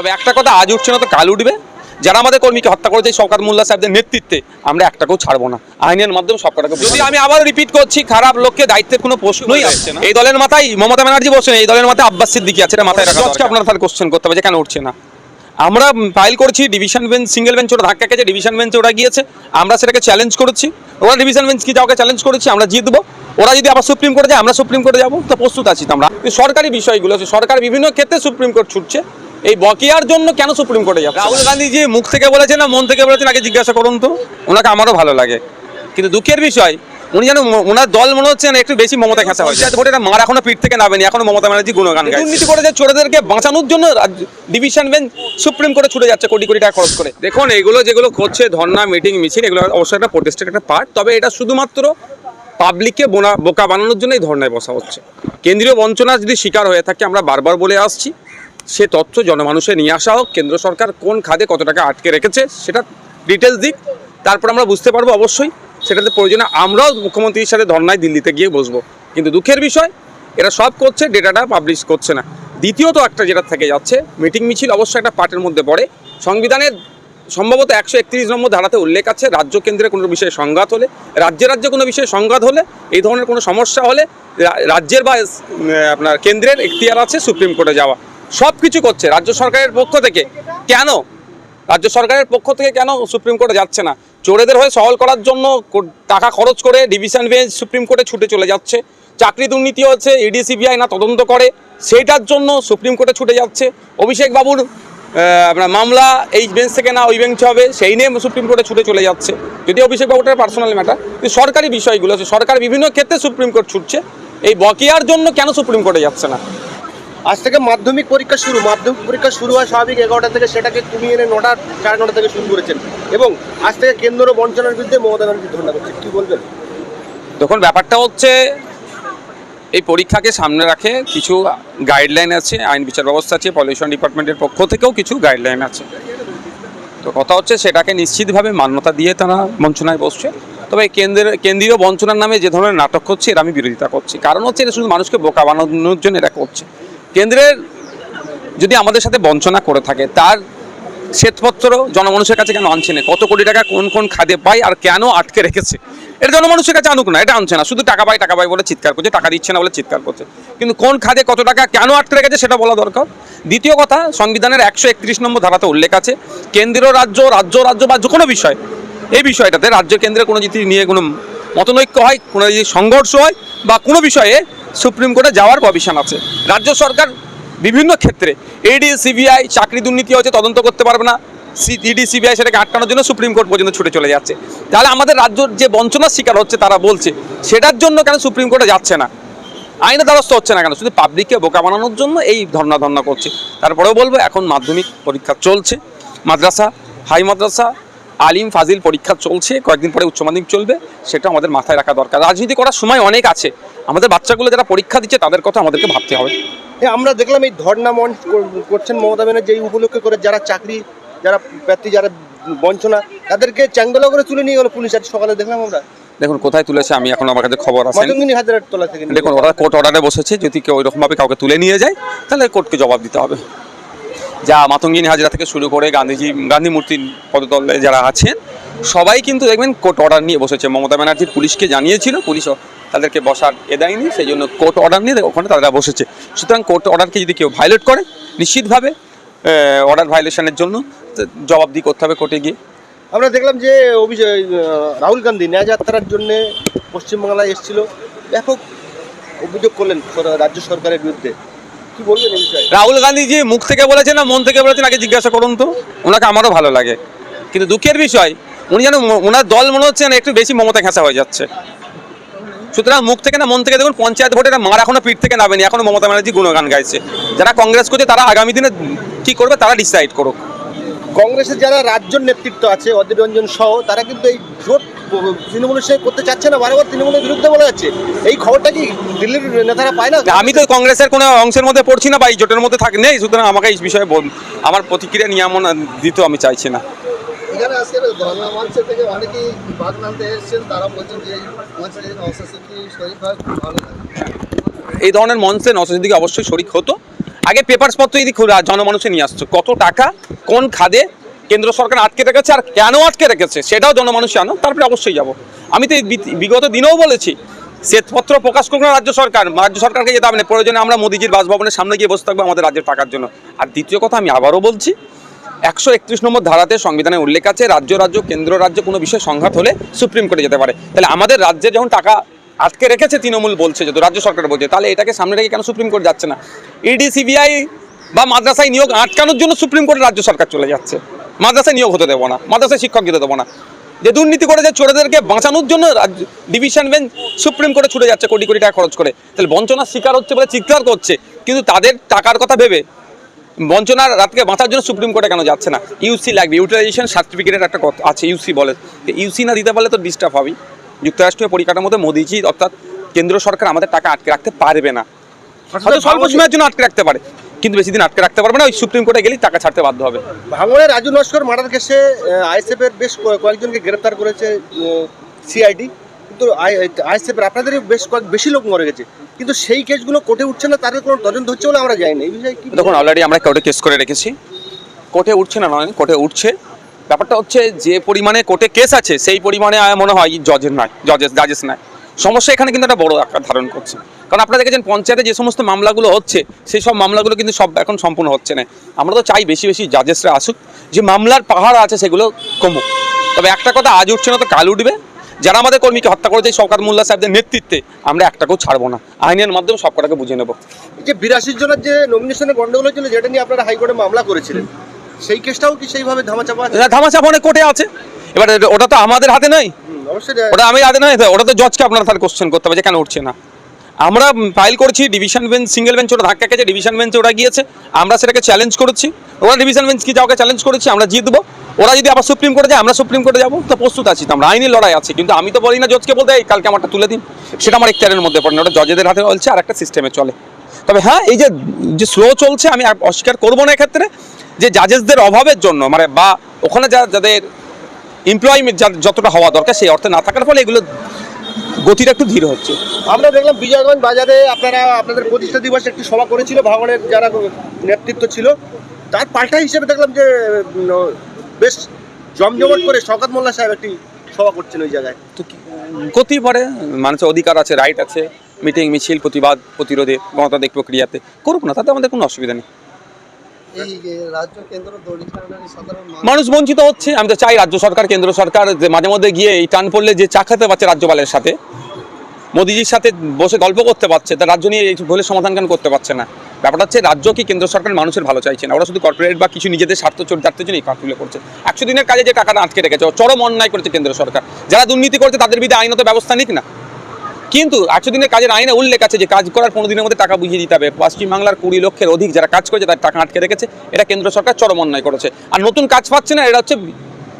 তবে একটা কথা আজ উঠছে না তো কাল উঠবে। যারা আমাদের কর্মীকে হত্যা করেছে শওকাত মোল্লা সাহেবদের নেতৃত্বে আমরা একটাকেও ছাড়বো না। আইনের মাধ্যমে সব কটাকে যদি আমি আবার রিপিট করছি খারাপ লোককে দায়িত্বের কোনো প্রশ্নই আসছে না। এই দলের মাথায় মমতা ব্যানার্জি বসে এই দলের মাথায় আব্বাস সিদ্দিকি আছে মাথায় রাখা আজকে আপনারা তাহলে কোশ্চেন করতে হবে যে কেন উঠছে না? আমরা ফাইল করেছি ডিভিশন বেঞ্চ সিঙ্গেল বেঞ্চ ওরা ধাক্কা খেয়েছে ডিভিশন বেঞ্চে ওরা গিয়েছে। আমরা সেটাকে চ্যালেঞ্জ করেছি। ওরা ডিভিশন বেঞ্চ কি যাওয়াকে চ্যালেঞ্জ করেছি আমরা জিতবো ওরা যদি আবার সুপ্রিম কোর্টে যায় আমরা সুপ্রিম কোর্টে যাব। তো প্রস্তুত আছি তো আমরা। সরকারি বিষয়গুলো আছে সরকার বিভিন্ন ক্ষেত্রে সুপ্রিম কোর্ট ছুটছে। এই বকেয়ার জন্য কেন সুপ্রিম কোর্টে যাবে রাহুল গান্ধী যে মুখ থেকে বলেছেন না মন থেকে বলেছেন আগে জিজ্ঞাসা করুন তো। ওনাকে আমারও ভালো লাগে। কিন্তু দুঃখের বিষয় উনি যেন ওনার দল মনে হচ্ছে না একটু বেশি মমতা খেঁচা হয়েছে ভোটে মার এখনও পিঠ থেকে নামেনি এখনও মমতা ব্যানার্জি গুণগান গায়। দুর্নীতি করে যে চোরেদেরকে বাঁচানোর জন্য ডিভিশন বেঞ্চ সুপ্রিম কোর্টে ছুটে যাচ্ছে কোটি কোটি টাকা খরচ করে। দেখুন এগুলো যেগুলো করছে ধর্না মিটিং মিছিল এগুলো অবশ্যই একটা প্রোটেস্টের একটা পার্ট তবে এটা শুধুমাত্র পাবলিককে বোনা বোকা বানানোর জন্য এই ধর্নায় বসা হচ্ছে। কেন্দ্রীয় বঞ্চনা যদি শিকার হয়ে থাকে আমরা বারবার বলে আসছি সে তথ্য জনমানুষে নিয়ে আসা হোক, কেন্দ্র সরকার কোন খাদে কত টাকা আটকে রেখেছে সেটা ডিটেলস দিক। তারপর আমরা বুঝতে পারব অবশ্যই সেটাতে প্রয়োজনে আমরাও মুখ্যমন্ত্রীর সাথে ধর্নায় দিল্লিতে গিয়ে বসবো। কিন্তু দুঃখের বিষয়, এরা সব করছে ডেটাটা পাবলিশ করছে না। দ্বিতীয়ত একটা যেটা থেকে যাচ্ছে মিটিং মিছিল অবশ্যই একটা পার্টের মধ্যে পড়ে। সংবিধানের সম্ভবত একশো একত্রিশ নম্বর ধারাতে উল্লেখ আছে, রাজ্য কেন্দ্রে কোনো বিষয়ে সংঘাত হলে, রাজ্যে রাজ্যে কোনো বিষয়ে সংঘাত হলে, এই ধরনের কোনো সমস্যা হলে রাজ্যের বা আপনার কেন্দ্রের এখতিয়ার আছে সুপ্রিম কোর্টে যাওয়া। সব কিছু করছে। রাজ্য সরকারের পক্ষ থেকে কেন? রাজ্য সরকারের পক্ষ থেকে কেন সুপ্রিম কোর্টে যাচ্ছে না? চোরেদের হয়ে সহল করার জন্য টাকা খরচ করে ডিভিশন বেঞ্চ সুপ্রিম কোর্টে ছুটে চলে যাচ্ছে। চাকরি দুর্নীতি হচ্ছে, ইডি, সিবিআই না তদন্ত করে। সেইটার জন্য সুপ্রিম কোর্টে ছুটে যাচ্ছে। অভিষেক বাবুর আপনার মামলা এই বেঞ্চ থেকে না ওই বেঞ্চ হবে, সেই নিয়ে সুপ্রিম কোর্টে ছুটে চলে যাচ্ছে। যদি অভিষেক বাবুটার পার্সোনাল ম্যাটার কিন্তু সরকারি বিষয়গুলো আছে। সরকার বিভিন্ন ক্ষেত্রে সুপ্রিম কোর্ট ছুটছে। এই বকেয়ার জন্য কেন সুপ্রিম কোর্টে যাচ্ছে না? আজ থেকে মাধ্যমিক পরীক্ষা শুরু, মাধ্যমিক পরীক্ষা শুরু হয় স্বাভাবিক এগারোটা থেকে, সেটাকে কমিয়ে এনে নটা, সাড়ে নটা থেকে শুরু করেছেন। এবং আজ থেকে কেন্দ্র বঞ্চনার বিরুদ্ধে মমতা ব্যানার্জি ধর্ণা করছে কি বলবেন? দেখুন, ব্যাপারটা হচ্ছে, এই পরীক্ষাকে সামনে রাখে কিছু গাইডলাইন আছে, আইন বিচার ব্যবস্থা আছে পলিউশন ডিপার্টমেন্টের পক্ষ থেকেও কিছু গাইডলাইন আছে। তো কথা হচ্ছে, সেটাকে নিশ্চিতভাবে মান্যতা দিয়ে তারা বঞ্চনায় বসছে। তবে কেন্দ্রের, কেন্দ্রীয় বঞ্চনার নামে যে ধরনের নাটক করছে, এর আমি বিরোধিতা করছি। কারণ হচ্ছে, এটা শুধু মানুষকে বোকা বানানোর জন্য এটা করছে। কেন্দ্রের যদি আমাদের সাথে বঞ্চনা করে থাকে, তার শ্বেতপত্র জনমানুষের কাছে কেন আনছে না? কত কোটি টাকা কোন কোন খাদে পায় আর কেন আটকে রেখেছে? এটা জনমানুষের কাছে আনুক না, এটা আনছে না। শুধু টাকা পাই টাকা পাই বলে চিৎকার করছে, টাকা দিচ্ছে না বলে চিৎকার করছে। কিন্তু কোন খাদে কত টাকা কেন আটকে রেখেছে সেটা বলা দরকার। দ্বিতীয় কথা, সংবিধানের একশো একত্রিশ নম্বর ধারাতে উল্লেখ আছে, কেন্দ্রীয় রাজ্য রাজ্য রাজ্য বা যে কোনো বিষয়, এই বিষয়টাতে রাজ্য কেন্দ্রে কোনো যদি নিয়ে কোনো মতনৈক্য হয়, কোনো যদি সংঘর্ষ হয় বা কোনো বিষয়ে সুপ্রিম কোর্টে যাওয়ার প্রভিশন আছে। রাজ্য সরকার বিভিন্ন ক্ষেত্রে এডি সিবিআই চাকরি দুর্নীতি হচ্ছে তদন্ত করতে পারবে না। ইডি সিবিআই সেটাকে আটকানোর জন্য সুপ্রিম কোর্ট পর্যন্ত ছুটে চলে যাচ্ছে। তাহলে আমাদের রাজ্যর যে বঞ্চনার শিকার হচ্ছে তারা বলছে, সেটার জন্য কেন সুপ্রিম কোর্টে যাচ্ছে না? আইনের দ্বারস্থ হচ্ছে না কেন? শুধু পাবলিককে বোকা বানানোর জন্য এই ধর্না ধর্না করছে। তারপরেও বলব, এখন মাধ্যমিক পরীক্ষা চলছে। মাদ্রাসা, হাই মাদ্রাসা, আলিম ফাজিল পরীক্ষা চলছে। কয়েকদিন পরে উচ্চ মাধ্যমিক চলবে। সেটা আমাদের মাথায় রাখা দরকার। রাজনীতি করার সময় অনেক আছে। আমাদের বাচ্চাগুলো যারা পরীক্ষা দিচ্ছে তাদের কথা আমাদেরকে ভাবতে হবে। আমরা দেখলাম এই ধর্ণা মঞ্চ করছেন মমতা ব্যানার্জি এই উপলক্ষে করে যারা চাকরি যারা প্রার্থী যারা বঞ্চনা তাদেরকে চ্যাঙ্গলা করে তুলে নিয়ে গেল পুলিশ আজ সকালে দেখলাম আমরা। দেখুন কোথায় তুলেছে আমি এখন আমার কাছে খবর আছে দেখুন ওরা কোর্ট অর্ডারে বসেছে যদি কেউ ওইরকমভাবে কাউকে তুলে নিয়ে যায় তাহলে কোর্টকে জবাব দিতে হবে। যা মাতঙ্গিনী হাজরা থেকে শুরু করে গান্ধীজি গান্ধী মূর্তির পদতলে যারা আছেন সবাই কিন্তু দেখবেন কোর্ট অর্ডার নিয়ে বসেছে। মমতা ব্যানার্জির পুলিশকে জানিয়েছিল পুলিশও তাদেরকে বসার এ দেয়নি সেই জন্য কোর্ট অর্ডার নিয়ে ওখানে তারা বসেছে। সুতরাং কোর্ট অর্ডারকে যদি কেউ ভায়োলেট করে নিশ্চিতভাবে অর্ডার ভায়োলেশনের জন্য তো জবাবদি করতে হবে কোর্টে গিয়ে। আমরা দেখলাম যে অভিযোগ রাহুল গান্ধী ন্যায় যাত্রার জন্য পশ্চিমবাংলায় এসেছিল। ব্যাপক অভিযোগ করলেন রাজ্য সরকারের বিরুদ্ধে। কি বলবেন রাহুল গান্ধী যে মুখ থেকে বলেছেন না মন থেকে বলেছেন আগে জিজ্ঞাসা করুন তো। ওনাকে আমারও ভালো লাগে। কিন্তু দুঃখের বিষয় উনি যেন ওনার দল মনে হচ্ছে না একটু বেশি মমতা ঘেঁষা হয়ে যাচ্ছে। সুতরাং মুখ থেকে না মন থেকে দেখুন পঞ্চায়েত ভোটে মার এখনও পিঠ থেকে নামেনি এখনও মমতা ব্যানার্জি গুণগান গাইছে। যারা কংগ্রেস করছে তারা আগামী দিনে কি করবে তারা ডিসাইড করুক। কংগ্রেসের যারা রাজ্য নেতৃত্ব আছে অধীর রঞ্জন সহ তারা কিন্তু এই জোট তৃণমূলের সঙ্গে করতে চাচ্ছে না বারবার তৃণমূলের বিরুদ্ধে বলা যাচ্ছে। এই খবরটা কি দিল্লির নেতারা পায় না? আমি তো কংগ্রেসের কোনো অংশের মধ্যে পড়ছি না বা এই জোটের মধ্যে থাক নেই সুতরাং আমাকে এই বিষয়ে আমার প্রতিক্রিয়া নিয়ে এমন দিতেও আমি চাইছি না। আজকের ধর্ণা মঞ্চের থেকে অনেকেই বাদ নামতে এসেছেন, তারা বলছেন যে এই মঞ্চে যদি নওশাদ সিদ্দিকী শরীফ হয় ভালো এই ধরনের মঞ্চে নসদিকে অবশ্যই শরিক হতো। আগে পেপার পত্র যদি জনমানুষে নিয়ে আসছো কত টাকা, কোন খাদে কেন্দ্র সরকার আটকে রেখেছে আর কেন আটকে রেখেছে, সেটাও জনমানুষে আনো, তারপরে অবশ্যই যাব। আমি তো বিগত দিনেও বলেছি শ্বেতপত্র প্রকাশ করব না রাজ্য সরকার, রাজ্য সরকারকে যেতে হবে না, প্রয়োজনে আমরা মোদিজির বাসভবনের সামনে গিয়ে বসে থাকব আমাদের রাজ্যের টাকার জন্য। আর দ্বিতীয় কথা আমি আবারও বলছি একশো একত্রিশ নম্বর ধারাতে সংবিধানে উল্লেখ আছে, রাজ্য রাজ্য, কেন্দ্র, রাজ্য কোনো বিষয়ে সংঘাত হলে সুপ্রিম কোর্টে যেতে পারে। তাহলে আমাদের রাজ্যে যখন টাকা আটকে রেখেছে, তৃণমূল বলছে যদি রাজ্য সরকার বলছে তাহলে এটাকে সামনে রেখে কেন সুপ্রিম কোর্ট যাচ্ছে না? ইডি, সিবিআই বা মাদ্রাসায় নিয়োগ আটকানোর জন্য সুপ্রিম কোর্টে রাজ্য সরকার চলে যাচ্ছে। মাদ্রাসায় নিয়োগ হতে দেবো না, মাদ্রাসায় শিক্ষক দিতে দেবো না। যে দুর্নীতি করে যে চোরেদেরকে বাঁচানোর জন্য ডিভিশন বেঞ্চ সুপ্রিম কোর্টে ছুটে যাচ্ছে কোটি কোটি টাকা খরচ করে। তাহলে বঞ্চনার শিকার হচ্ছে বলে চিৎকার করছে। কিন্তু তাদের টাকার কথা ভেবে বঞ্চনার রাতকে বাঁচার জন্য সুপ্রিম কোর্টে কেন যাচ্ছে না? ইউসি লাগবে ইউটিলাইজেশন সার্টিফিকেটের একটা কথা আছে ইউসি বলে। ইউসি না দিতে পারলে তো ডিস্টার্ব হবেই। যুক্তরাষ্ট্রীয় পরিকাঠামোতে মোদিজি অর্থাৎ কেন্দ্র সরকার আমাদের টাকা আটকে রাখতে পারবে না। হয়তো স্বল্প সময়ের জন্য আটকে রাখতে পারে কিন্তু বেশি দিন আটকে রাখতে পারবে না ওই সুপ্রিম কোর্টে গেলেই টাকা ছাড়তে বাধ্য হবে। ভাঙড়ে রাজু নস্কর মার্ডার কেসে আইএসএফ এর বেশ কয়েকজনকে গ্রেপ্তার করেছে সিআইডি কিন্তু আইএসএফ এর আপনাদেরই বেশ কয়েক বেশি লোক মরে গেছে। কিন্তু সেই কেসগুলো কোর্টে উঠছে না, তাদের কোনো তদন্ত হচ্ছে বলে আমরা জানি না। এই বিষয়ে দেখুন অলরেডি আমরা কোর্টে কেস করে রেখেছি। কোর্টে উঠছে না, নয় কোর্টে উঠছে। ব্যাপারটা হচ্ছে যে পরিমাণে কোর্টে কেস আছে, সেই পরিমাণে মনে হয় জজের নয় জজেস জাজেস নয় সমস্যা এখানে কিন্তু একটা বড় আকার ধারণ করছে। কারণ আপনারা দেখেছেন, পঞ্চায়েতে যে সমস্ত মামলাগুলো হচ্ছে, সেই সব মামলাগুলো কিন্তু সব এখন সম্পূর্ণ হচ্ছে না। আমরা তো চাই বেশি বেশি জাজেসরা আসুক। যে মামলার পাহাড় আছে, সেগুলো কমুক। তবে একটা কথা, আজ উঠছে না তো কাল উঠবে। যারা আমাদের কর্মীকে হত্যা করেছে শওকাত মোল্লা সাহেবদের নেতৃত্বে আমরা একটাকেও ছাড়বো না। আইনের মাধ্যমে সব কটাকে বুঝে নেব যে বিরাশি জনের যে নমিনেশনের গন্ডগোল হয়েছিল যেটা নিয়ে আপনারা হাইকোর্টে মামলা করেছিলেন সেই কেসটাও কি সেইভাবে ধামাচাপা আছে? ধামাচাপ অনেক কোর্টে আছে। এবার ওটা তো আমাদের হাতে নয় অবশ্যই ওটা আমি হাতে নয় ওটা তো জজকে আপনারা তাহলে কোশ্চেন করতে হবে যে কেন উঠছে না। আমরা ফাইল করেছি ডিভিশন বেঞ্চ সিঙ্গেল বেঞ্চ ওটা ধাক্কা খেয়েছে ডিভিশন বেঞ্চে ওরা গিয়েছে। আমরা সেটাকে চ্যালেঞ্জ করেছি। ওরা ডিভিশন বেঞ্চ কি যাওয়াকে চ্যালেঞ্জ করেছি আমরা জিতবো। ওরা যদি আবার সুপ্রিম কোর্টে যায়, আমরা সুপ্রিম কোর্টে যাব। তো প্রস্তুত আছি তো, আমরা আইনি লড়াই আছে, কিন্তু আমি তো বলি না জজকে বলতে, এই, কালকে আমারটা তুলে দিন। সেটা আমার ইখতিয়ারের মধ্যে পড়ে না, ওটা জজেদের হাতে চলছে আর একটা সিস্টেমে চলে। তবে হ্যাঁ এই যে যে স্লো চলছে, আমি অস্বীকার করব না এক্ষেত্রে যে জাজেসদের অভাবের জন্য মানে বা ওখানে যা, যাদের এমপ্লয়মেন্ট যতটা হওয়া দরকার, সেই অর্থে না থাকার ফলে এগুলো গতিটা একটু ধীর হচ্ছে। আমরা দেখলাম বিজয়গঞ্জ বাজারে আপনারা, আপনাদের প্রতিষ্ঠা দিবসে একটি সভা করেছিল ভাঙড়ের যারা নেতৃত্ব ছিল, তার পাল্টা হিসেবে দেখলাম যে বেশ জমজমট করে শওকত মোল্লা সাহেব একটি সভা করছেন ওই জায়গায়। তো কি- করতেই পারে মানুষের অধিকার আছে রাইট আছে মিটিং মিছিল প্রতিবাদ প্রতিরোধে গণতান্ত্রিক প্রক্রিয়াতে। করুক না তাতে আমাদের কোনো অসুবিধা নেই। এই যে রাজ্য কেন্দ্র দলিত সাধারণ মানুষ মানুষ বঞ্চিত হচ্ছে আমি তো চাই রাজ্য সরকার কেন্দ্র সরকার যে মাঝে মধ্যে গিয়ে এই টান পড়লে যে চা খেতে পারছে রাজ্যপালের সাথে মোদিজির সাথে বসে গল্প করতে পারছে তা রাজ্য নিয়ে এই ভুলের সমাধান কেন করতে পারছে না? ব্যাপারটা হচ্ছে রাজ্য কি কেন্দ্র সরকার মানুষের ভালো চাইছে না? ওরা শুধু কর্পোরেট বা কিছু নিজেদের স্বার্থ চরিতার্থের জন্য এই কাজগুলো করছে। একশো দিনের কাজে যে টাকাটা আটকে রেখেছে চরম অন্যায় করেছে কেন্দ্র সরকার। যারা দুর্নীতি করছে, তাদের বিরুদ্ধে আইনত ব্যবস্থা নিক না। কিন্তু একশো দিনের কাজের আইনে উল্লেখ আছে যে, কাজ করার পনেরো দিনের মধ্যে টাকা বুঝিয়ে দিতে হবে। পশ্চিমবাংলার কুড়ি লক্ষের অধিক যারা কাজ করেছে তার টাকা আটকে রেখেছে। এটা কেন্দ্র সরকার চরম অন্যায় করেছে। আর নতুন কাজ পাচ্ছে না এটা হচ্ছে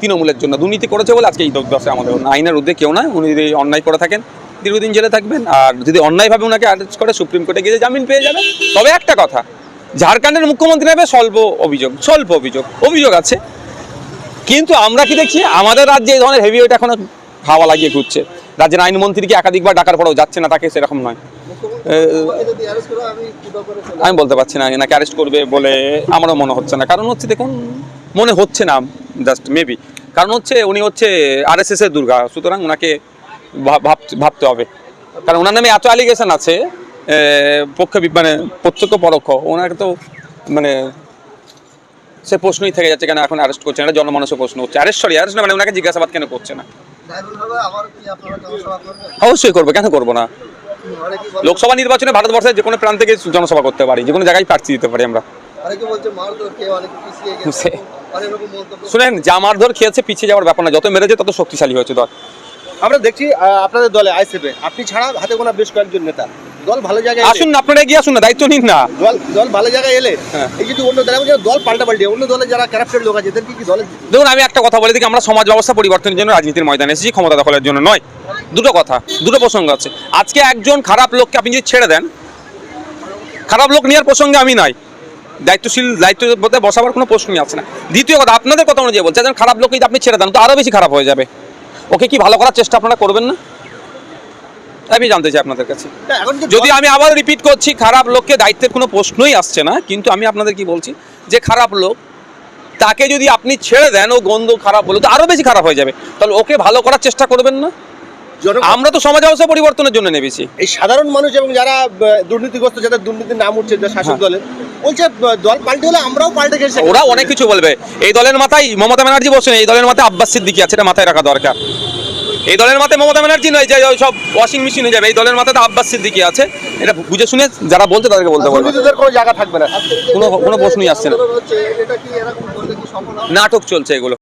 তৃণমূলের জন্য। দুর্নীতি করেছে বলে আজকে এই দশে আমাদের। আইনের উদ্যোগ কেউ নয়, উনি যদি অন্যায় করে থাকেন দীর্ঘদিন জেলে থাকবেন, আর যদি অন্যায়ভাবে ওনাকে অ্যারেস্ট করে সুপ্রিম কোর্টে গিয়ে জামিন পেয়ে যাবে তবে একটা কথা, ঝাড়খণ্ডের মুখ্যমন্ত্রী নেবে স্বল্প অভিযোগ স্বল্প অভিযোগ অভিযোগ আছে। কিন্তু আমরা কি দেখছি, আমাদের রাজ্যে এই ধরনের হেভিওয়েট এখনও হাওয়া লাগিয়ে ঘুরছে। রাজ্যের আইনমন্ত্রীকে একাধিকবার ডাকার পরেও যাচ্ছে না তাকে, সেরকম নয়। আমি বলতে পারছি না এনাকে অ্যারেস্ট করবে বলে আমারও মনে হচ্ছে না। কারণ হচ্ছে দেখুন, মনে হচ্ছে না জাস্ট মেবি কারণ হচ্ছে উনি হচ্ছে আরএসএস এর দুর্গা, সুতরাং ওনাকে ভাবতে হবে। কারণ ওনার নামে এত অ্যালিগেশন আছে পক্ষে মানে প্রত্যক্ষ পরোক্ষ। ওনাকে তো মানে সে প্রশ্নই থেকে যাচ্ছে কেন এখন অ্যারেস্ট করছে না জনমানুষের প্রশ্ন হচ্ছে। অ্যারেস্ট সরি অ্যারেস্ট না মানে ওনাকে জিজ্ঞাসাবাদ কেন করছে না? অবশ্যই করব, কেন করব না? লোকসভা নির্বাচনে ভারতবর্ষের যে কোনো প্রান্ত থেকে জনসভা করতে পারি, যে কোনো জায়গায় প্রার্থী দিতে পারি আমরা। শুনেন, যা মারধর খেয়েছে, পিছিয়ে যাওয়ার ব্যাপার না, যত মেরেছে তত শক্তিশালী হয়েছে দল আমরা দেখছি আপনাদের দলে আইসিএফে আপনি ছাড়া হাতে গোনা বেশ কয়েকজন নেতা। দল ভালো জায়গায় আসুন না আপনারা গিয়ে আসুন না দায়িত্ব নিন না। দল দল ভালো জায়গায় এলে হ্যাঁ। এই যদি অন্য দলে দল পাল্টা পাল্টে অন্য দলে যারা ক্যারাক্টার লোক আছে এদেরকে কি দলে দেখুন আমি একটা কথা বলে দিই আমরা সমাজ ব্যবস্থা পরিবর্তনের জন্য রাজনীতির ময়দানে এসেছি ক্ষমতা দখলের জন্য নয়। দুটো কথা দুটো প্রসঙ্গ আছে। আজকে একজন খারাপ লোককে আপনি যদি ছেড়ে দেন খারাপ লোক নেওয়ার প্রসঙ্গে আমি নাই দায়িত্বশীল দায়িত্ব বসাবার কোনো প্রশ্নই আছে না। দ্বিতীয় কথা আপনাদের কথা অনুযায়ী বলছে একজন খারাপ লোককে যদি আপনি ছেড়ে দেন তো আরও বেশি খারাপ হয়ে যাবে। ওকে কি ভালো করার চেষ্টা আপনারা করবেন না? আমি জানতে চাই আপনাদের কাছে। যদি আমি আবার রিপিট করছি খারাপ লোককে দায়িত্বের কোনো প্রশ্নই আসছে না কিন্তু আমি আপনাদের কি বলছি যে খারাপ লোক তাকে যদি আপনি ছেড়ে দেন ও গন্ধ খারাপ বলে তো আরও বেশি খারাপ হয়ে যাবে। তাহলে ওকে ভালো করার চেষ্টা করবেন না? আমরা তো সমাজ ব্যবস্থা পরিবর্তনের জন্য নেবেছি এই সাধারণ মানুষ এবং যারা দুর্নীতিগ্রস্ত যাদের দুর্নীতির নাম উঠছে যে শাসক হ্যাঁ। দলের বলছে দল পাল্টে হলে আমরাও পাল্টে গেছি ওরা অনেক কিছু বলবে। এই দলের মাথায় মমতা ব্যানার্জি বসে এই দলের মাথায় আব্বাস সিদ্দিকি আছে এটা মাথায় রাখা দরকার। এই দলের মাথায় মমতা ব্যানার্জি নয় যে ওই সব ওয়াশিং মেশিন হয়ে যাবে এই দলের মাথায় তো আব্বাস সিদ্দিকি আছে। এটা বুঝে শুনে যারা বলতে তাদেরকে বলতে দুর্নীতিদের কোনো জায়গা থাকবে না। কোনো- কোনো প্রশ্নই আসছে না। নাটক চলছে এগুলো।